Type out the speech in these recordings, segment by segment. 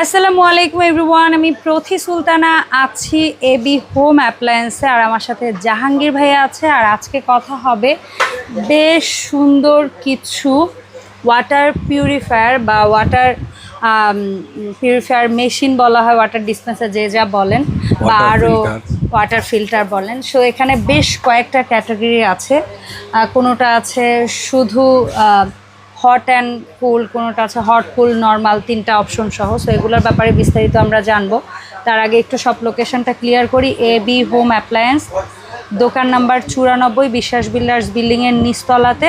আসসালামু আলাইকুম এভরিওয়ান আমি প্রথি সুলতানা আছি এবি হোম অ্যাপ্লায়েন্সে আর আমার সাথে জাহাঙ্গীর ভাইয়া আছে আর আজকে কথা হবে বেশ সুন্দর কিছু ওয়াটার পিউরিফায়ার বা ওয়াটার পিউরিফায়ার মেশিন বলা হয় ওয়াটার ডিসপেন্সার যে যা বলেন বা আরও ওয়াটার ফিল্টার বলেন। সো এখানে বেশ কয়েকটা ক্যাটাগরি আছে। কোনোটা আছে শুধু হট অ্যান্ড কুল কোনোটা আছে হট কুল নর্মাল তিনটা অপশন সহ। সো এগুলোর ব্যাপারে বিস্তারিত আমরা জানব। তার আগে একটু সব লোকেশনটা ক্লিয়ার করি। এ বি হোম অ্যাপ্লায়েন্স দোকান নাম্বার চুরানব্বই বিশ্বাস বিল্ডার্স বিল্ডিংয়ের নিচতলাতে।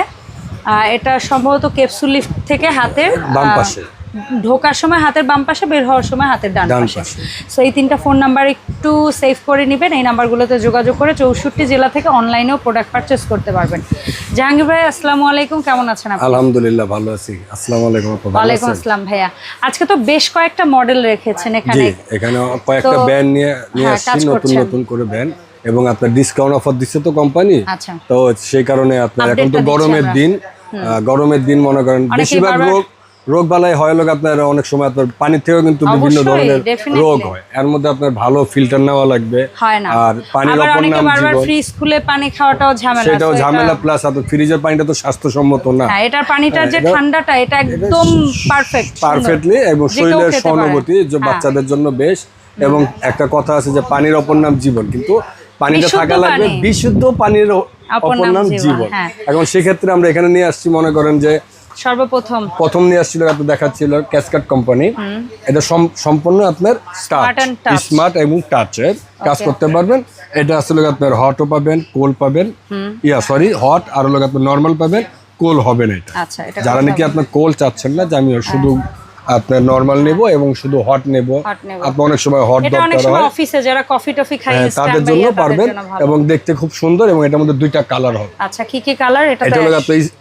এটা সম্ভবত ক্যাপসুল লিফট থেকে হাতের বাম পাশে। ঢোকার সময় হাতের বাম পাশে বের হওয়ার সময় হাতের ডান পাশে। সো এই তিনটা ফোন নাম্বার একটু সেভ করে নেবেন এই নাম্বারগুলোতে যোগাযোগ করে চৌষট্টি জেলা থেকে অনলাইনেও প্রোডাক্ট পারচেস করতে পারবেন। জাহাঙ্গীর ভাই আসসালামু আলাইকুম কেমন আছেন আপনি? আলহামদুলিল্লাহ ভালো আছি। আসসালামু আলাইকুম ওয়ালাইকুম? আসসালাম ভাইয়া। আজকে তো বেশ কয়েকটা মডেল রেখেছেন এখানে। এখানে কয়েকটা ব্যান্ড নিয়ে নিয়ে হ্যাঁ, আসছি নতুন নতুন করে ব্যান্ড এবং আপনার ডিসকাউন্ট অফার দিচ্ছে তো কোম্পানি আচ্ছা। তো সেই কারণে আপনার এখন তো গরমের দিন। গরমের দিন মনে করেন বেশিরভাগ বারবার- রোগ বালাই হয় লোক আপনার অনেক সময় আপনার পানির থেকেও কিন্তু বিভিন্ন ধরনের রোগ হয়। এর মধ্যে আপনার ভালো ফিল্টার নেওয়া লাগবে। আর পানির অপর নাম ফ্রিজ খুলে পানি খাওয়াটাও ঝামেলা সেটাও ঝামেলা প্লাস আপনার ফ্রিজের পানিটা তো স্বাস্থ্যসম্মত না। হ্যাঁ এটার পানিটার যে ঠান্ডাটা এটা একদম পারফেক্ট পারফেক্টলি এবং শরীরের সহানুভূতি যে হ্যাঁ। বাচ্চাদের জন্য বেশ। এবং একটা কথা আছে যে পানির অপর নাম জীবন কিন্তু পানিটা থাকা লাগবে বিশুদ্ধ পানির অপর নাম জীবন, হ্যাঁ। এখন সেক্ষেত্রে আমরা এখানে নিয়ে আসছি মনে করেন যে সর্বপ্রথম। প্রথম নিয়ে আসছিল আপনি দেখাচ্ছিল ক্যাসকাট কোম্পানি এটা সম্পূর্ণ আপনার স্মার্ট এবং টাচের কাজ করতে পারবেন। এটা আসলে আপনার হটও পাবেন কোল পাবেন। ইয়া সরি হট আর হলো আপনার নর্মাল পাবেন কোল হবে না এটা। আচ্ছা যারা নাকি আপনার কোল চাচ্ছেন না যে আমি শুধু আপনার নর্মাল নেব এবং শুধু হট নেব। আপনি অনেক সময় হট দরকার হয়। অফিসে যারা কফি টফি খাই হ্যাঁ, তাদের জন্য পারবেন এবং দেখতে খুব সুন্দর এবং এটার মধ্যে দুইটা কালার হবে। আচ্ছা কি কি কালার এটা এটা হলো আপনার এই-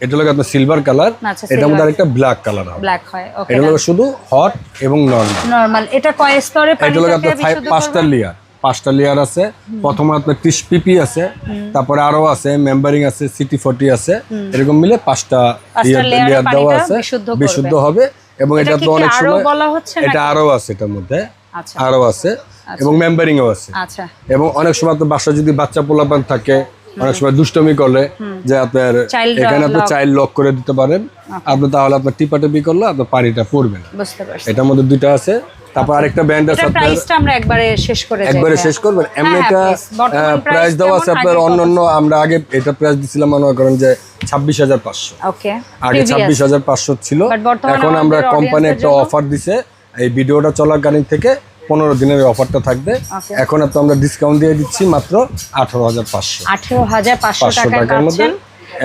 এটা হলো আপনার সিলভার কালার আচ্ছা, এটার মধ্যে আরেকটা ব্ল্যাক কালার হবে। ব্ল্যাক হয় ওকে এটা হলো শুধু হট এবং নর্মাল নরমাল এটা কয় স্তরে এটা হলো আপনার লেয়ার পাঁচটা লেয়ার আছে। প্রথমে আপনার ত্রিশ পিপি আছে তারপরে আরও আছে মেম্বারিং আছে সিটি ফর্টি আছে এরকম মিলে পাঁচটা লেয়ার দেওয়া আছে বিশুদ্ধ হবে। এবং এটা এটা তো অনেক সময় এটা আরও আছে এটার মধ্যে। আচ্ছা। আরও আছে। এবং মেম্বারিংও আছে। আচ্ছা। এবং অনেক সময় আপনার বাসা যদি বাচ্চা পোলাপান থাকে অনেক সময় দুষ্টমি করলে যে আপনার এখানে আপনি চাইল্ড লক করে দিতে পারেন। আপনি তাহলে আপনার টিপাটিপি করলে আপনার পানিটা পড়বে না। এটার মধ্যে দুইটা আছে। তারপর আরেকটা ব্যান্ড আছে প্রাইসটা আমরা একবারে শেষ করে একবারে শেষ করবেন। হ্যাঁ, এটা প্রাইস দেওয়া আছে আপনার আগে অন্য অন্য আমরা আগে এটা প্রাইস দিছিলাম মনে করেন যে ছাব্বিশ হাজার পাঁচশো। আগে ছাব্বিশ হাজার পাঁচশো ছিল। এখন আমরা কোম্পানি একটা অফার দিছে। এই ভিডিওটা চলাকালীন থেকে পনেরো দিনের অফারটা থাকবে. এখন তো আমরা ডিসকাউন্ট দিয়ে দিচ্ছি মাত্র আঠারো হাজার পাঁচশো। আঠারো হাজার পাঁচশো টাকার মধ্যে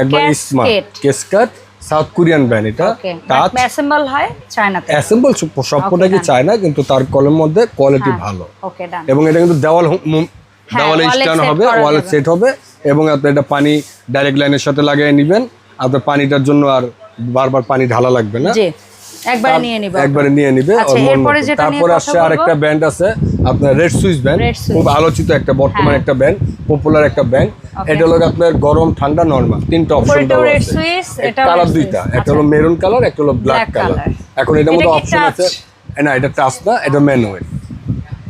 একবার স্মার্ট ক্যাসকেট কেসকাট সাউথ কোরিয়ান ব্র্যান্ড এটা। টাচ অ্যাসেম্বল হয়? চায়নাতে অ্যাসেম্বল সব প্রোডাক্টই চায় না কিন্তু তার কলের মধ্যে কোয়ালিটি হ্যাঁ। ভালো। ওকে ডান এবং এটা কিন্তু দেওয়াল হ্যাঁ, দেওয়ালে স্ট্যান্ড হবে ওয়ালে সেট হবে এবং আপনি এটা পানি ডাইরেক্ট লাইনের সাথে লাগিয়ে নেবেন। আপনার পানিটার জন্য আর বারবার পানি ঢালা লাগবে না। একবারে নিয়ে নিবে। একবারে নিয়ে নিবে। আচ্ছা, তারপরে আসছে আর আরেকটা ব্যান্ড আছে আপনার রেড সুইচ ব্যান্ড। খুব আলোচিত একটা বর্তমান একটা ব্যান্ড পপুলার একটা ব্যান্ড। এটা হলো আপনার গরম ঠান্ডা নর্মাল তিনটা অপশন দেওয়া আছে। এটা কালার দুইটা। একটা হলো মেরুন কালার একটা হলো ব্ল্যাক কালার এখন এটার এটা মধ্যে অপশন আছে না এটা টাচ না এটা ম্যানুয়াল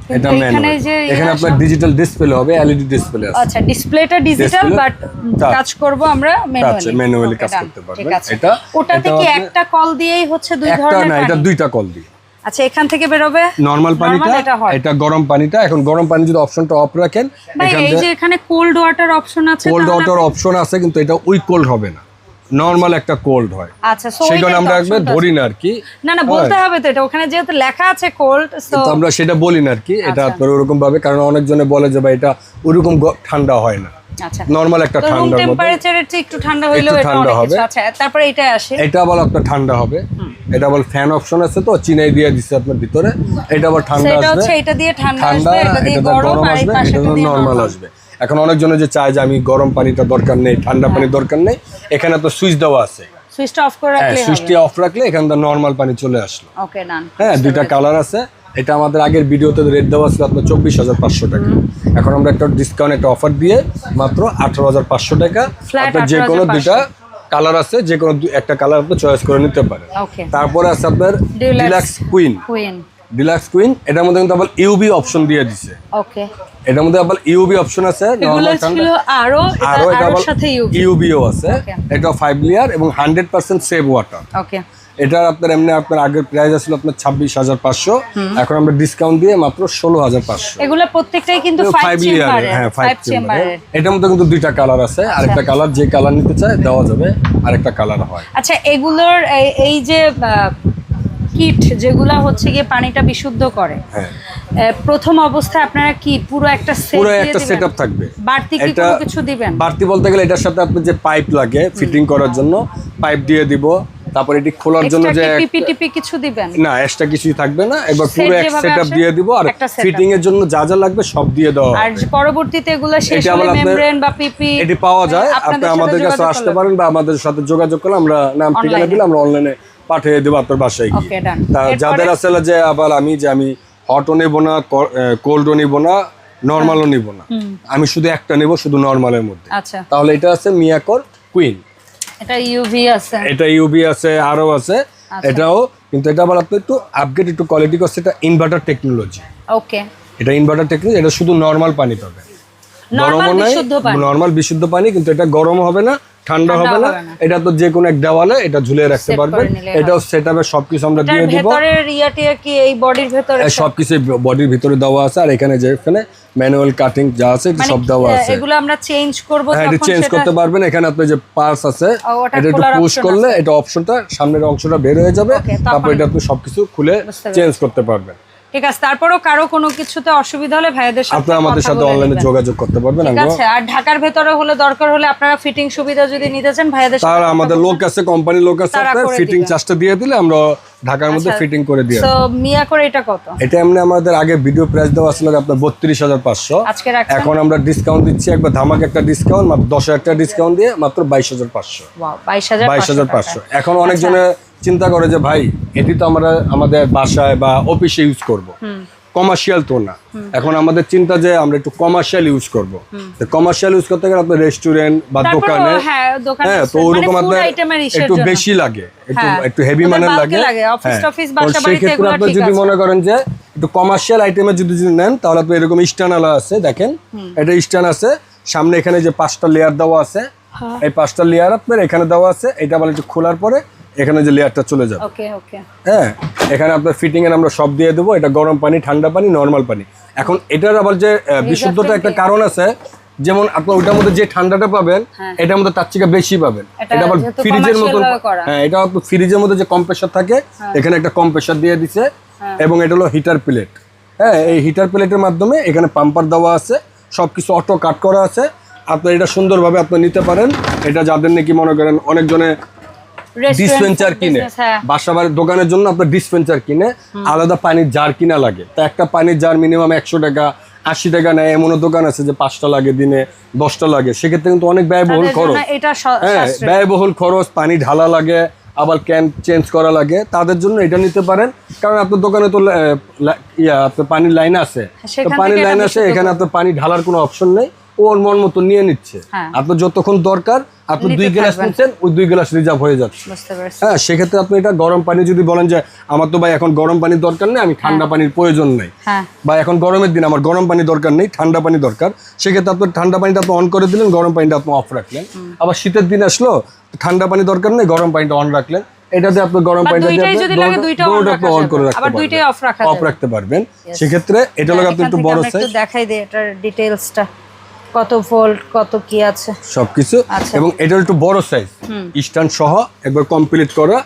এটা এখানে যে এখানে ইয়ে আপনার ডিজিটাল ডিসপ্লে হবে এলইডি ডিসপ্লে আছে। আচ্ছা ডিসপ্লেটা ডিজিটাল বাট কাজ করব আমরা ম্যানুয়ালি manually কাজ করতে পারবেন। এটা- ওটাতে কি একটা কল দিয়েই হচ্ছে দুই একটা না এটা দুইটা কল দিয়ে আচ্ছা এখান থেকে বেরোবে? নর্মাল পানিটা এটা গরম পানিটা। এখন গরম পানি যদি অপশনটা অফ রাখেন এই যে এখানে কোল্ড ওয়াটার অপশন আছে কোল্ড ওয়াটার অপশন আছে কিন্তু এটা ওই কোল্ড হবে না। নর্মাল একটা কোল্ড হয়। আচ্ছা সো সেই কারণে আমরা একবার ধরি না আর কি। না না বলতে হবে তো এটা ওখানে যেহেতু লেখা আছে কোল্ড কিন্তু আমরা সেটা বলি না আর কি এটা আচ্ছা। আপনার ওরকম ভাবে কারণ অনেকজনে বলে যে ভাই এটা ওরকম ঠান্ডা হয় না। আচ্ছা। নর্মাল একটা তো মধ্যে একটু ঠান্ডা হইলেও একটু এটা ঠান্ডা হবে। আচ্ছা তারপরে এটা আসে। এটা আবার আপনার ঠান্ডা হবে। এটা আবার ফ্যান অপশন আছে তো চিনাই দিয়ে দিচ্ছে আপনার ভিতরে। এটা আবার ঠান্ডা আসবে। হচ্ছে এটা দিয়ে ঠান্ডা ঠান্ডা আসবে এটা দিয়ে গরম আসবে এটা নরমাল। আসবে। এখন অনেকজনে যে চায় যে আমি গরম পানিটা দরকার নেই ঠান্ডা পানির দরকার নেই এখানে তো সুইচ দেওয়া আছে। সুইচটা অফ করে হ্যাঁ রাখলে সুইচটি অফ রাখলে এখানে তো নর্মাল পানি চলে আসলো। ওকে ডান হ্যাঁ দুইটা কালার আছে। এটা আমাদের আগের ভিডিওতে রেট দেওয়া ছিল আপনার চব্বিশ হাজার পাঁচশো টাকা। এখন আমরা একটা ডিসকাউন্ট একটা অফার দিয়ে মাত্র আঠারো হাজার পাঁচশো টাকা। আপনার যে কোনো 18,500 দুইটা কালার আছে যে কোনো একটা কালার আপনি চয়েস করে নিতে পারেন। তারপরে আছে আপনার deluxe queen queen deluxe queen এটার মধ্যে কিন্তু আবার ইউবি অপশন দিয়ে দিছে। ওকে। এটার মধ্যে আবার ইউবি অপশন আছে নরমাল ছিল আরও আরও এটা আবার সাথে ইউ ইউবিও আছে। এটা ফাইভ লেয়ার এবং hundred percent save water okay. এটার আপনার এমনি আপনার আগের প্রাইস আসছিল আপনার ছাব্বিশ হাজার পাঁচশো। এখন আমরা ডিসকাউন্ট দিয়ে মাত্র ষোলো হাজার পাঁচশো। এগুলো প্রত্যেকটাই কিন্তু ফাইভ চেম্বারের হ্যাঁ ফাইভ চেম্বারের এটার মধ্যে কিন্তু দুইটা কালার আছে। আরেকটা কালার যে কালার নিতে চায় দেওয়া যাবে। আরেকটা কালার হয়। আচ্ছা এগুলোর এই যে কিট যেগুলা হচ্ছে গিয়ে পানিটা বিশুদ্ধ করে। হ্যাঁ। প্রথম অবস্থায় আপনারা কি পুরো একটা সেট পুরো একটা? সেটআপ থাকবে। বাড়তি কি কোনো কিছু দিবেন? বাড়তি বলতে গেলে এটার সাথে আপনি যে পাইপ লাগে ফিটিং করার জন্য পাইপ দিয়ে দিব তারপর এটি খোলার জন্য যে কি একটা- পিপি কিছু দিবেন? না এক্সট্রা কিছুই থাকবে না। এবার পুরো এক সেটআপ দিয়ে দিব আর ফিটিং এর জন্য যা যা লাগবে সব দিয়ে দেওয়া আর পরবর্তীতে এগুলো শেষ হলে মেমব্রেন বা পিপি এটি পাওয়া যায়। আপনি আমাদের কাছে আসতে পারেন বা আমাদের সাথে যোগাযোগ করলে আমরা নাম ঠিকানা। দিলে আমরা অনলাইনে পাঠিয়ে দেবো আপনার বাসায় গিয়ে। তা যাদের আসলে যে আবার আমি যে আমি হটও নেব না কোল্ডও নিব না নর্মালও নিব না। আমি শুধু একটা নেব শুধু নর্মালের মধ্যে। আচ্ছা। তাহলে এটা আছে মিয়াকর কুইন এটা ইউভি আছে। এটা ইউবি আছে আরও আছে। আচ্ছা। এটাও কিন্তু এটা আবার আপনি একটু আপগ্রেড একটু কোয়ালিটি করছে এটা ইনভার্টার টেকনোলজি ওকে। এটা ইনভার্টার টেকনোলজি এটা শুধু নর্মাল পানি পাবে। নর্মাল বিশুদ্ধ পানি কিন্তু এটা গরম হবে না ঠান্ডা হবে না এটা তো যে কোনো এক দেওয়ালে এটা ঝুলিয়ে রাখতে পারবেন এটাও সেট আপে সবকিছু আমরা দিয়ে দিব। ভেতরের ইয়াটিয়া কি এই বডির ভেতরে সবকিছু বডির ভিতরে দেওয়া আছে আর এখানে যে এখানে ম্যানুয়াল কাটিং যা আছে এটা মানে সব দেওয়া আছে। এগুলো আমরা চেঞ্জ করব হ্যাঁ এটা চেঞ্জ করতে পারবেন। এখানে আপনি যে পার্স আছে এটা একটু পুশ করলে এটা অপশনটা সামনের অংশটা বের হয়ে যাবে। তারপর এটা আপনি সবকিছু খুলে চেঞ্জ করতে পারবেন। ঠিক আছে তারপরও কারও কোনো কিছুতে অসুবিধা হলে ভাইয়াদের সাথে আপনি আমাদের সাথে অনলাইনে যোগাযোগ করতে পারবেন ঠিক আছে আর ঢাকার ভেতরে হলে দরকার হলে আপনারা ফিটিং সুবিধা যদি নিতে চান ভাইয়াদের সাথে তার আমাদের লোক আছে কোম্পানির লোক আছে তারা ফিটিং। চার্জটা দিয়ে দিলে আমরা ঢাকার মধ্যে আচ্ছা। ফিটিং করে দিয়ে তো মিয়া করে এটা কত? এটা এমনি আমাদের আগে ভিডিও প্রাইস দেওয়া ছিল আপনার বত্রিশ হাজার পাঁচশো। আজকে রাখছেন? এখন আমরা ডিসকাউন্ট দিচ্ছি একবার ধামাক একটা ডিসকাউন্ট মাত্র দশ হাজার টাকা ডিসকাউন্ট দিয়ে মাত্র বাইশ হাজার পাঁচশো। ওয়াও বাইশ হাজার বাইশ হাজার পাঁচশো। এখন আচ্ছা। অনেকজনে চিন্তা করে যে ভাই এটি তো আমরা আমাদের বাসায় বা অফিসে ইউজ করব। কমার্শিয়াল তো না। এখন আমাদের চিন্তা যে আমরা একটু কমার্শিয়াল ইউজ করব। তো কমার্শিয়াল ইউজ করতে গেলে আপনার রেস্টুরেন্ট বা দোকানে হ্যাঁ, হ্যাঁ তো মানে ওরকম আপনার একটু বেশি লাগে একটু হ্যাঁ, একটু হেভি মানের লাগে। হ্যাঁ। সেক্ষেত্রে আপনি যদি মনে করেন যে একটু কমার্শিয়াল আইটেমে যদি যদি নেন তাহলে আপনি এরকম স্ট্যান্ড আলা আছে দেখেন। এটা স্ট্যান্ড আছে। সামনে এখানে যে পাঁচটা লেয়ার দেওয়া আছে হ্যাঁ। এই পাঁচটা লেয়ার আপনার এখানে দেওয়া আছে। এটা আবার একটু খোলার পরে এখানে যে লেয়ারটা চলে যাবে। ওকে ওকে হ্যাঁ এখানে আপনার ফিটিং এর আমরা সব দিয়ে দেবো এটা গরম পানি ঠান্ডা পানি নর্মাল পানি। এখন এটার আবার যে আহ, বিশুদ্ধতা একটা কারণ আছে যেমন আপনার ওইটার মধ্যে যে ঠান্ডাটা পাবেন হ্যাঁ। এটার মধ্যে তার থেকে বেশি পাবেন। এটা আবার ফ্রিজের মতন হ্যাঁ এটা আপনার ফ্রিজের মধ্যে যে কম্প্রেসার থাকে এখানে একটা কম্প্রেসার দিয়ে দিছে এবং এটা হলো হিটার প্লেট হ্যাঁ এই হিটার প্লেটের মাধ্যমে এখানে পাম্পার দেওয়া আছে সবকিছু অটো কাট করা আছে। আপনি এটা সুন্দরভাবে আপনি নিতে পারেন। এটা যাদের নাকি মনে করেন অনেকজনে ডিসপেন্সার কিনে। হ্যাঁ। বাসা বাড়ির দোকানের জন্য আপনার ডিসপেন্সার কিনে আলাদা পানির জার কিনা লাগে। তা একটা পানির জার মিনিমাম একশো টাকা আশি টাকা নেয়। এমনও দোকান আছে যে পাঁচটা লাগে দিনে দশটা লাগে। সেক্ষেত্রে কিন্তু অনেক ব্যয়বহুল খরচ। হ্যাঁ ব্যয়বহুল খরচ পানি ঢালা লাগে আবার ক্যান চেঞ্জ করা লাগে। তাদের জন্য এটা নিতে পারেন। কারণ আপনার দোকানে তো ইয়া আপনার পানির লাইন আছে। পানির লাইন আছে এখানে আপনার পানি ঢালার কোনো অপশন নেই। ওর মন মতো নিয়ে নিচ্ছে। হ্যাঁ। আপনার যতক্ষণ দরকার আপনি দুই গ্লাস নিচ্ছেন ওই দুই গ্লাস রিজার্ভ হয়ে যাচ্ছে হ্যাঁ সেক্ষেত্রে আপনি এটা গরম পানি যদি বলেন যে আমার তো ভাই এখন গরম পানির দরকার নেই আমি ঠান্ডা পানির প্রয়োজন নেই। হ্যাঁ। বা এখন গরমের দিন আমার গরম পানি দরকার নেই ঠান্ডা পানি দরকার। সেক্ষেত্রে আপনি ঠান্ডা পানিটা আপনি অন করে দিলেন গরম পানিটা আপনি অফ রাখলেন। আবার শীতের দিন আসলো ঠান্ডা পানি দরকার নেই গরম পানিটা অন রাখলেন। এটাতে আপনি গরম পানিটা দিয়ে আপনি লাগে অন করে রাখতে পারবেন। দুইটাই অফ রাখতে পারবেন। সেক্ষেত্রে এটা লোক আপনি একটু বড় সাইজ দেখাই দিই এটার ডিটেইলসটা কত ভোল্ট কত কি আছে? সবকিছু। আচ্ছা। এবং এটা একটু বড় সাইজ স্ট্যান্ড সহ একবার কমপ্লিট করা।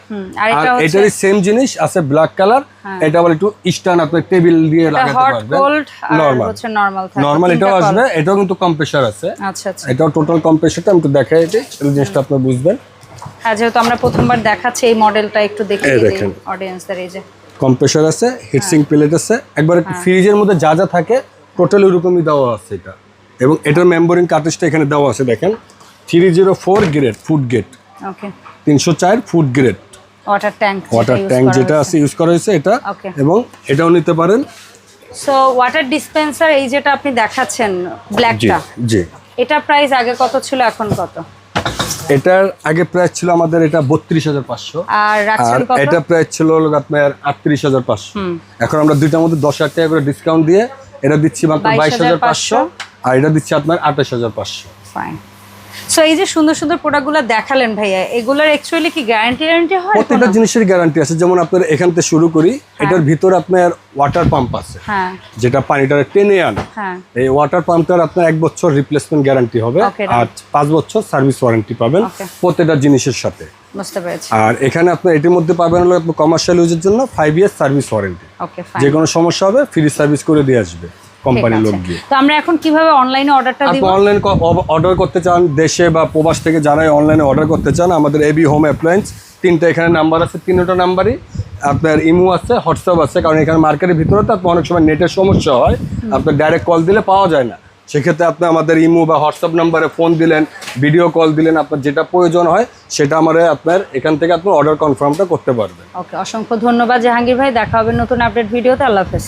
আর এটারই সেম জিনিস আছে ব্ল্যাক কালার এটা আবার একটু স্ট্যান্ড আপনি টেবিল দিয়ে লাগাতে পারবেন। নরমাল হচ্ছে নরমাল থাকে। নরমাল এটাও আসবে। এটাও কিন্তু কম্প্রেসার আছে। আচ্ছা আচ্ছা। এটাও টোটাল কম্প্রেসারটা আমি একটু দেখাই দিই। এই জিনিসটা আপনি বুঝবেন। হ্যাঁ যেহেতু আমরা প্রথমবার দেখাচ্ছি এই মডেলটা একটু দেখিয়ে দিই। অডিয়েন্সদের এই যে। কম্প্রেসার আছে হিটসিং প্লেট আছে। একবার ফ্রিজের মধ্যে যা যা থাকে টোটাল ওরকমই দেওয়া আছে এটা। এবং এটার মেম্বারিং কার্টেজটা এখানে দেওয়া আছে দেখেন। Three zero four grade food okay তিনশো চার food grade water tank water tank যেটা আছে ইউজ করা হয়েছে এটা। এবং এটাও নিতে পারেন। সো ওয়াটার ডিসপেন্সার এই যেটা আপনি দেখাচ্ছেন ব্ল্যাকটা জি এটা প্রাইস আগে কত ছিল এখন কত? এটার আগে প্রাইস ছিল আমাদের এটা বত্রিশ হাজার পাঁচশো। আর এটা প্রাইস ছিল আপনার আটত্রিশ হাজার পাঁচশো। এখন আমরা দুইটার মধ্যে দশ হাজার টাকা করে ডিসকাউন্ট দিয়ে এটা দিচ্ছি মাত্র বাইশ হাজার পাঁচশো। আর এটা দিচ্ছি আপনার আঠাশ হাজার পাঁচশো। ফাইন সো এই যে সুন্দর সুন্দর প্রোডাক্টগুলো দেখালেন ভাইয়া এগুলোর অ্যাকচুয়ালি কি গ্যারান্টি গ্যারান্টি হয় প্রত্যেকটা জিনিসের গ্যারান্টি আছে। যেমন আপনার এখান থেকে শুরু করি এটার ভিতরে আপনার ওয়াটার পাম্প আছে। হ্যাঁ। যেটা পানিটা টেনে আনে। হ্যাঁ। এই ওয়াটার পাম্পটার আপনার এক বছর রিপ্লেসমেন্ট গ্যারান্টি হবে আর পাঁচ বছর সার্ভিস ওয়ারেন্টি পাবেন প্রত্যেকটা জিনিসের সাথে। আর এখানে আপনার এটির মধ্যে পাবেন হলো কমার্শিয়াল ইউজের জন্য ফাইভ ইয়ার্স সার্ভিস ওয়ারেন্টি যে কোনো সমস্যা হবে ফ্রি সার্ভিস করে দিয়ে আসবে। কোম্পানির লোক দিয়ে তো আমরা এখন কীভাবে অনলাইনে অর্ডারটা দিব? আপনি অনলাইন অর্ডার করতে চান দেশে বা প্রবাস থেকে যারাই অনলাইনে অর্ডার করতে চান আমাদের এবি হোম অ্যাপ্লায়েন্স তিনটা এখানে নাম্বার আছে তিনটা নাম্বারই আপনার ইমো আছে হোয়াটসঅ্যাপ আছে কারণ এখানে মার্কেটের ভিতরে তো আপনার অনেক সময় নেটের সমস্যা হয় আপনার ডাইরেক্ট কল দিলে পাওয়া যায় না। সেক্ষেত্রে আপনি আমাদের ইমো বা হোয়াটসঅ্যাপ নাম্বারে ফোন দিলেন ভিডিও কল দিলেন আপনার যেটা প্রয়োজন হয় সেটা আমাদের আপনার এখান থেকে আপনি অর্ডার কনফার্মটা করতে পারবেন। ওকে অসংখ্য ধন্যবাদ জাহাঙ্গীর ভাই দেখা হবে নতুন আপডেট ভিডিওতে আল্লাহ হাফেজ।